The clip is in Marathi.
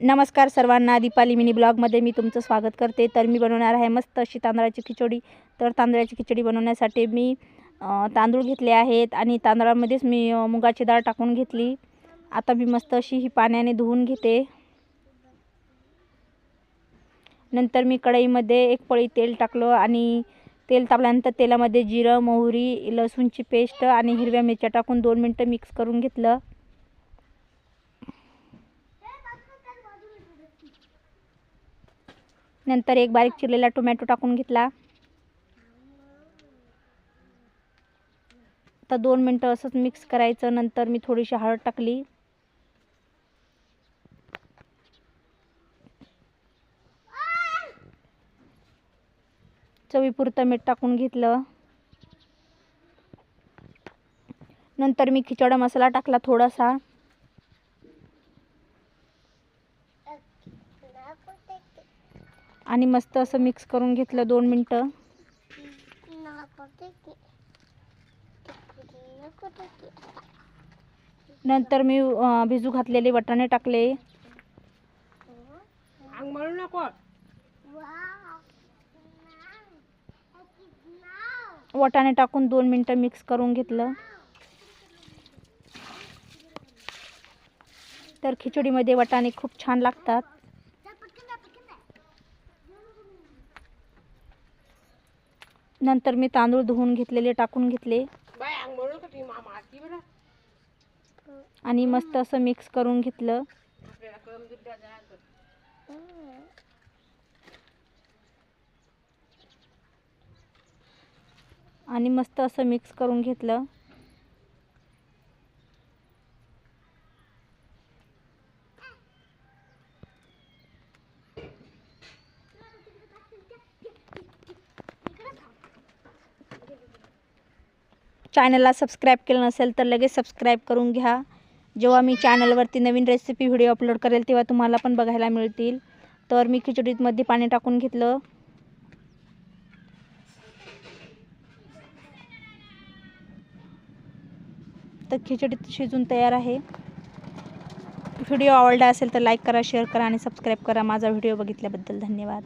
नमस्कार सर्वांना दीपाली मिनी ब्लॉगमध्ये मी तुमचं स्वागत करते. तर मी बनवणार आहे मस्त अशी तांदळाची खिचडी. तर तांदळाची खिचडी बनवण्यासाठी मी तांदूळ घेतले आहेत आणि तांदळामध्येच मी मुगाची डाळ टाकून घेतली. आता मी मस्त अशी ही पाण्याने धुवून घेते. नंतर मी कढईमध्ये एक पळी तेल टाकलं आणि तेल तापल्यानंतर तेलामध्ये जिरं मोहरी लसूणची पेस्ट आणि हिरव्या मिरच्या टाकून दोन मिनटं मिक्स करून घेतलं. नंतर एक बारीक चिरलेला टोमॅटो टाकून घेतला. आता दोन मिनटं असंच मिक्स करायचं नंतर मी थोडीशी हळद टाकली. चवीपुरतं मीठ टाकून घेतलं. नंतर मी खिचडा मसाला टाकला थोडासा. आणि मस्त असं मिक्स करून घेतलं दोन मिनटं. नंतर मी भिजू घातलेले वाटाणे टाकले. वाटाणे टाकून दोन मिनटं मिक्स करून घेतलं. तर खिचडीमध्ये वाटाणे खूप छान लागतात. नंतर मी तांदूळ धुवून घेतलेले टाकून घेतले. आणि मस्त असं मिक्स करून घेतलं. आणि मस्त असं मिक्स करून घेतलं. चॅनलला सबस्क्राईब केलं नसेल तर लगेच सबस्क्राईब करून घ्या. जेव्हा मी चॅनलवरती नवीन रेसिपी व्हिडिओ अपलोड करेल तेव्हा तुम्हाला पण बघायला मिळतील. तर मी खिचडीमध्ये पाणी टाकून घेतलं. तर खिचडी शिजून तयार आहे. व्हिडिओ आवडला असेल तर लाईक करा शेअर करा आणि सबस्क्राईब करा. माझा व्हिडिओ बघितल्याबद्दल धन्यवाद.